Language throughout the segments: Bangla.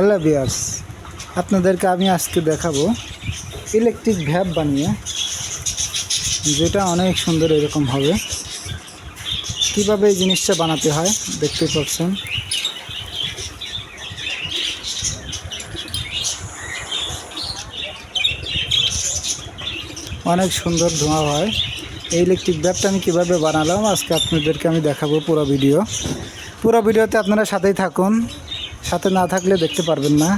হ্যালো বিয়ার্স আপনাদেরকে আমি আজকে দেখাবো ইলেকট্রিক ভ্যাপ বানিয়ে, যেটা অনেক সুন্দর এরকম হবে। কীভাবে এই জিনিসটা বানাতে হয় দেখতে পাচ্ছেন। অনেক সুন্দর ধোঁয়া হয়। এই ইলেকট্রিক ভ্যাপটা আমি কীভাবে বানালাম, আজকে আপনাদেরকে আমি দেখাবো পুরো ভিডিও। পুরো ভিডিওতে আপনারা সাথেই থাকুন। সাথে না থাকলে দেখতে পারবেন না।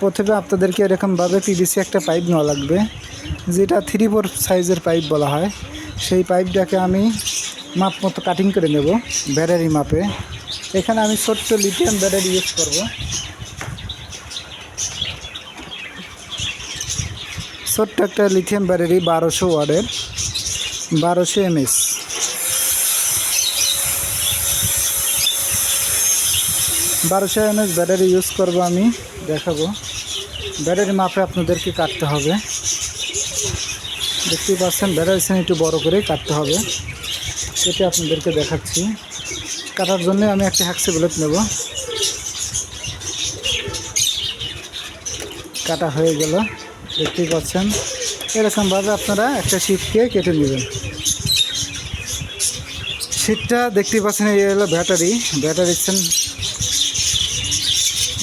প্রথমে আপনাদেরকে এরকমভাবে পিভিসি একটা পাইপ নেওয়া লাগবে, যেটা থ্রি ফোর সাইজের পাইপ বলা হয়। সেই পাইপটাকে আমি মাপ মতো কাটিং করে নেব ব্যাটারি মাপে। এখানে আমি ছোট্ট লিথিয়াম ব্যাটারি ইউজ করব। ছোট্ট একটা লিথিয়াম ব্যাটারি বারোশো ওয়ার্ডের বারোশো এমএস বারোশো এমএস ব্যাটারি ইউজ করব আমি, দেখাবো। ব্যাটারি মাপে আপনাদেরকে কাটতে হবে। দেখতেই পাচ্ছেন ব্যাটারি সেন একটু বড় করে কাটতে হবে। সেটা আপনাদেরকে দেখাচ্ছি। কাটার জন্য আমি একটা হ্যাক্সি বুলেট নেব। কাটা হয়ে গেল। দেখতেই পাচ্ছেন। এরকমভাবে আপনারা একটা শীতকে কেটে নেবেন। শীতটা দেখতেই পাচ্ছেন, এই হলো ব্যাটারি ব্যাটারি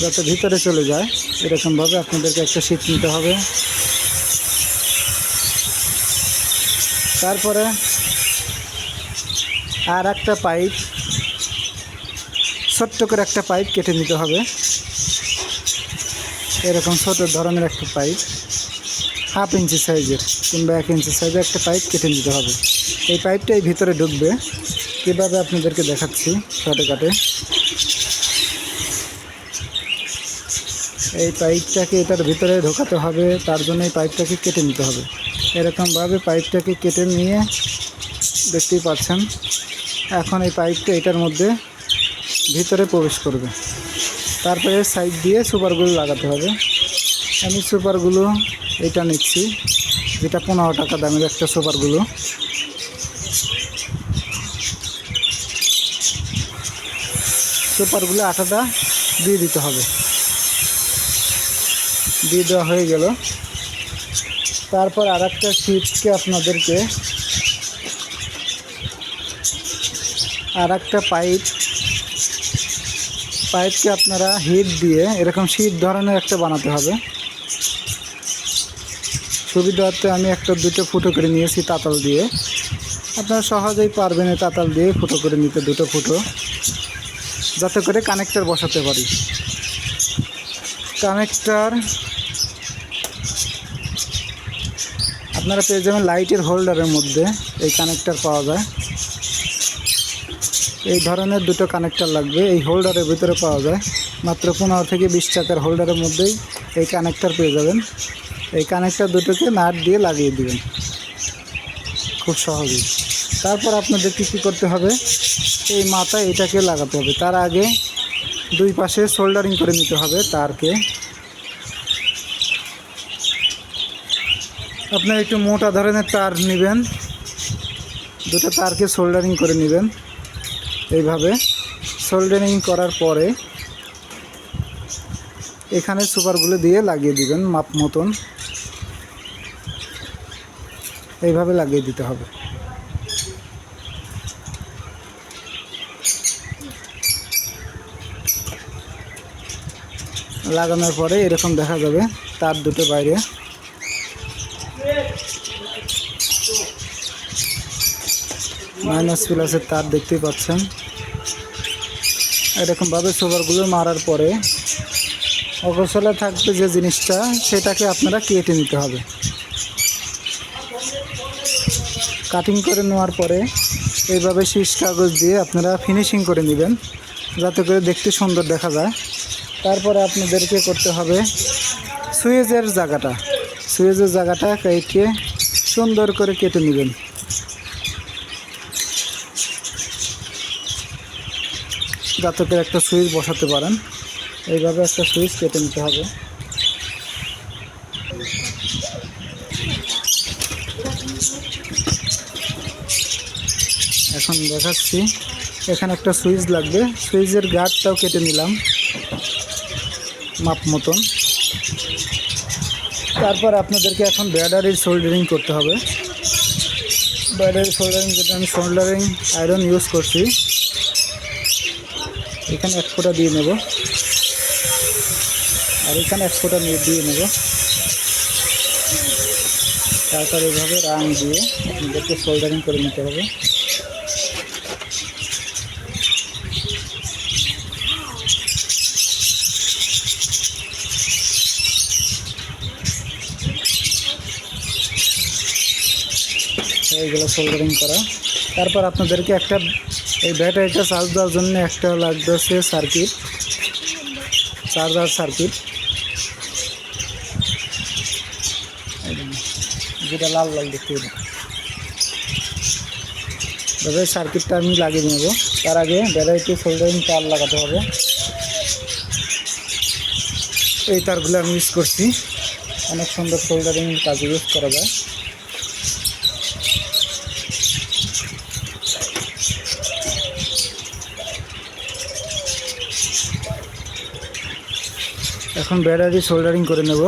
যাতে ভিতরে চলে যায়, এরকমভাবে আপনাদেরকে একটা শীত নিতে হবে। তারপরে আর একটা পাইপ ছোট্ট করে একটা পাইপ কেটে নিতে হবে। এরকম ছোট ধরনের একটা পাইপ হাফ ইঞ্চি সাইজের কিংবা এক ইঞ্চি সাইজের একটা পাইপ কেটে নিতে হবে। এই পাইপটা এই ভিতরে ঢুকবে। কীভাবে আপনাদেরকে দেখাচ্ছি শর্টে এই পাইপটাকে এটার ভিতরে ঢোকাতে হবে, তার জন্য এই পাইপটাকে কেটে নিতে হবে। এরকমভাবে পাইপটাকে কেটে নিয়ে দেখতেই পাচ্ছেন, এখন এই পাইপটা এটার মধ্যে ভিতরে প্রবেশ করবে। তারপরে সাইড দিয়ে সুপারগুলো লাগাতে হবে। আমি সুপারগুলো এটা নিচ্ছি, যেটা পনেরো টাকা দামের একটা সুপারগুলো। সুপারগুলো আটাটা দিয়ে দিতে হবে। দিয়ে দেওয়া হয়ে গেল। তারপর আর একটা শিটকে আপনাদেরকে আর একটা পাইপ, পাইপকে আপনারা হিট দিয়ে এরকম শীত ধরনের একটা বানাতে হবে। সুবিধার্থে আমি একটা, দুটো ফুটো করে নিয়েছি তাতাল দিয়ে। আপনারা সহজেই পারবেন এই তাতাল দিয়ে ফুটো করে নিতে, দুটো ফুটো, যাতে করে কানেক্টার বসাতে পারি। কানেক্টার আপনারা পেয়ে যাবেন লাইটের হোল্ডারের মধ্যে এই কানেক্টার পাওয়া যায়। এই ধরনের দুটো কানেক্টার লাগবে, এই হোল্ডারের ভিতরে পাওয়া যায়। মাত্র পনেরো থেকে বিশ টাকার হোল্ডারের মধ্যেই এই কানেক্টার পেয়ে যাবেন। এই কানেক্টার দুটোকে নাট দিয়ে লাগিয়ে দিবেন। খুব সহজেই। তারপর আপনাদেরকে কী করতে হবে? এই মাথায় এটাকে লাগাতে হবে। তার আগে দুই পাশে সোল্ডারিং করে নিতে হবে তারকে। আপনার একটু মোটা ধরনের তার নেবেন। দুটো তারকে সোল্ডারিং করে নেবেন। এইভাবে সোল্ডারিং করার পরে এখানে সুপারগুলো দিয়ে লাগিয়ে দিবেন মাপ মতন। এইভাবে লাগিয়ে দিতে হবে। লাগানোর পরে এরকম দেখা যাবে, তার দুটো বাইরে। মাইনাস প্লাসের তার দেখতেই পাচ্ছেন। এরকমভাবে সুপারগুলো মারার পরে অগোছলে থাকবে যে জিনিসটা, সেটাকে আপনারা কেটে নিতে হবে। কাটিং করে নেওয়ার পরে এইভাবে শীষ কাগজ দিয়ে আপনারা ফিনিশিং করে নেবেন, যাতে করে দেখতে সুন্দর দেখা যায়। তারপরে আপনাদেরকে করতে হবে সুইচের জায়গাটা। সুইচের জায়গাটা কেটে সুন্দর করে কেটে নেবেন। যাতে করে একটা সুইচ বসাতে পারেন। এইভাবে একটা সুইচ কেটে নিতে হবে। এখন দেখাচ্ছি, এখানে একটা সুইচ লাগবে। সুইচের গার্ডটাও কেটে নিলাম, মাপ মতন। তারপর আপনাদেরকে এখন ব্যাটারির সোল্ডারিং করতে হবে। ব্যাটারি সোল্ডারিং যেটা আমি সোল্ডারিং আয়রন ইউজ করছি। এখানে এক ফোঁটা দিয়ে নেব। আর এখানে এক ফোঁটা নিয়ে দিয়ে নেব। তারপর এইভাবে রাং দিয়ে আপনাদেরকে সোল্ডারিং করে নিতে হবে। এইগুলো সোল্ডারিং করা। তারপর আপনাদেরকে একটা এই ব্যাটারিটা চার্জ দেওয়ার জন্য একটা লাগতেছে সার্কিট। Charger circuit. যেটা লাল লাল দেখতে তবে সার্কিটটা আমি লাগিয়ে নেব। তার আগে ব্যাটারিতে সোল্ডারিং তার লাগাতে হবে। এই তারগুলো আমি ইউজ করছি। অনেক সুন্দর সোল্ডারিং কাজ ইউজ করা যায়। এখন ব্যাটারি সোল্ডারিং করে নেব।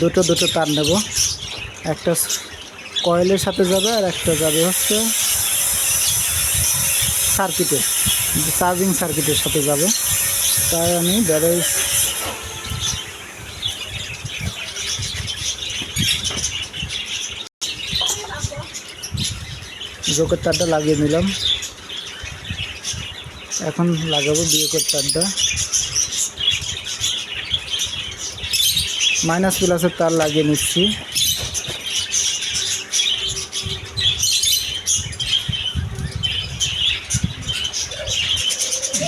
দুটো দুটো তার নেব। একটা কয়েলের সাথে যাবে আর একটা যাবে হচ্ছে সার্কিটের চার্জিং সার্কিটের সাথে যাবে। তাই আমি ব্যাটারি জোকের তারটা লাগিয়ে নিলাম। এখন লাগাবো বিয়োগের তারটা। মাইনাস প্লাসের তার লাগিয়ে নিচ্ছি।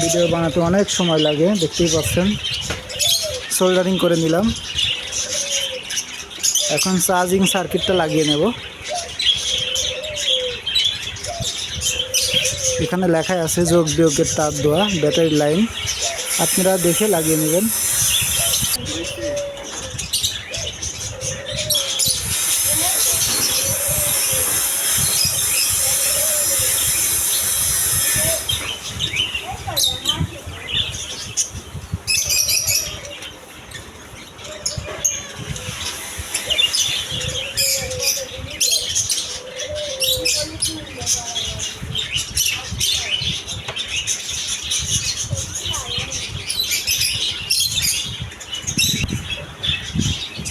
ভিডিও বানাতে অনেক সময় লাগে, দেখতেই পাচ্ছেন। সোল্ডারিং করে নিলাম। এখন চার্জিং সার্কিটটা লাগিয়ে নেব। এখানে লেখাই আছে যোগ বিয়োগের তার দেওয়া ব্যাটারি লাইন আপনারা দেখে লাগিয়ে নেবেন।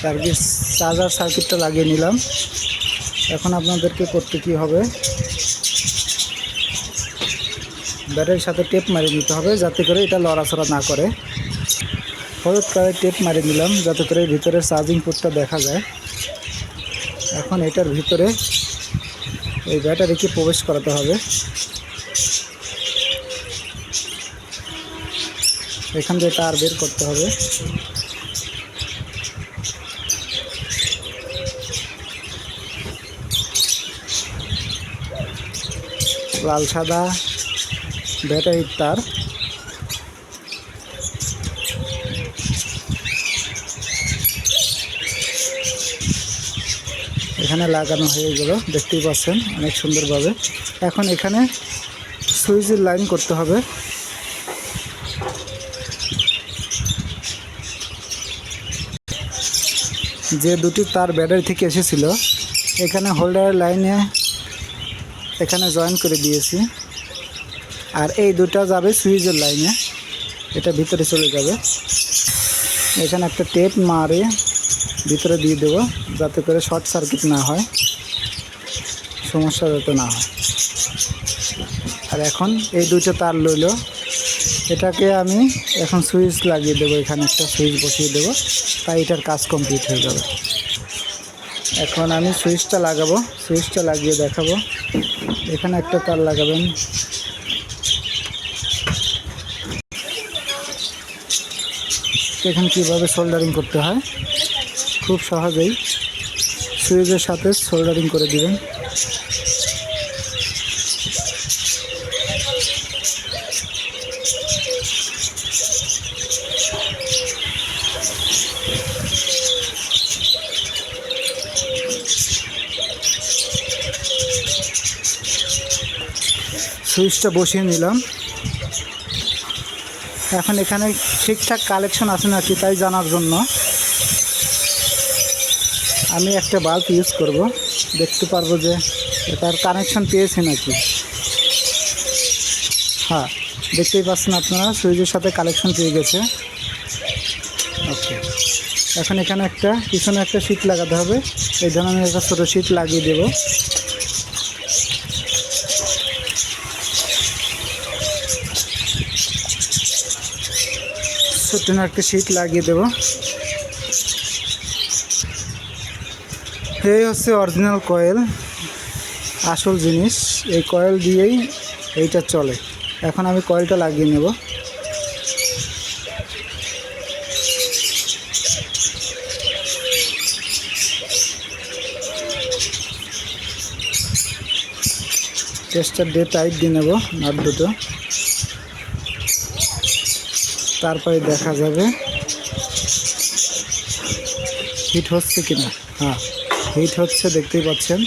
সার্কিট চার্জার সার্কিটটা লাগিয়ে নিলাম। এখন আপনাদেরকে করতে কি হবে? ব্যাটারির সাথে টেপ মারিয়ে নিতে হবে যাতে করে এটা লড়াচড়া না করে। হলুদ কালার টেপ মারিয়ে নিলাম যাতে করে ভিতরে চার্জিং পোর্টটা দেখা যায়। এখন এটার ভিতরে এই ব্যাটারিকে প্রবেশ করাতে হবে। এখান দিয়ে তার বের করতে হবে। লাল সাদা ব্যাটারির তার। এখানে লাগানো হয়ে গেল, দেখতেই পাচ্ছেন, অনেক সুন্দরভাবে। এখন এখানে সুইচের লাইন করতে হবে। যে দুটি তার ব্যাটারি থেকে এসেছিল, এখানে হোল্ডারের লাইনে এখানে জয়েন করে দিয়েছি। আর এই দুটা যাবে সুইচের লাইনে এটা ভিতরে চলে যাবে। এখানে একটা টেপ মারে, ভিতরে দিয়ে দেবো, যাতে করে শর্ট সার্কিট না হয়। সমস্যা যাতে না হয়। আর এখন এই দুটো তার লইল। এটাকে আমি এখন সুইচ লাগিয়ে দেবো, এখানে একটা সুইচ বসিয়ে দেবো। তাই এটার কাজ কমপ্লিট হয়ে যাবে। এখন আমি সুইচটা লাগাবো। সুইচটা লাগিয়ে দেখাবো। এখানে একটা তার লাগাবেন। এখানে কীভাবে সোল্ডারিং করতে হয়? খুব সহজেই সুইচের সাথে সোল্ডারিং করে দিবেন। সুইচটা বসিয়ে নিলাম। এখন এখানে ঠিকঠাক কালেকশন আছে নাকি তাই জানার জন্য। আমি একটা বাল্ব ইউজ করব, দেখতে পারব যে এটার কানেকশন পেয়েছে নাকি। হ্যাঁ দেখতেই পাচ্ছেন আপনারা, সুইচের সাথে কালেকশন পেয়ে গেছে। ওকে, এখন এখানে একটা, পিছনে একটা শীট লাগাতে হবে। এই আমি একটা ছোটো শীট লাগিয়ে দেবো। ছোট্ট একটা শীট লাগিয়ে দেবো। এই হচ্ছে অরিজিনাল কয়েল আসল জিনিস। এই কয়েল দিয়েই এইটা চলে। এখন আমি কয়েলটা লাগিয়ে নেব। টেস্টার দিয়ে টাইট দিয়ে নেব, নাট দুটো। তারপরে দেখা যাবে হিট হচ্ছে কিনা? হ্যাঁ হিট হচ্ছে দেখতেই পাচ্ছেন।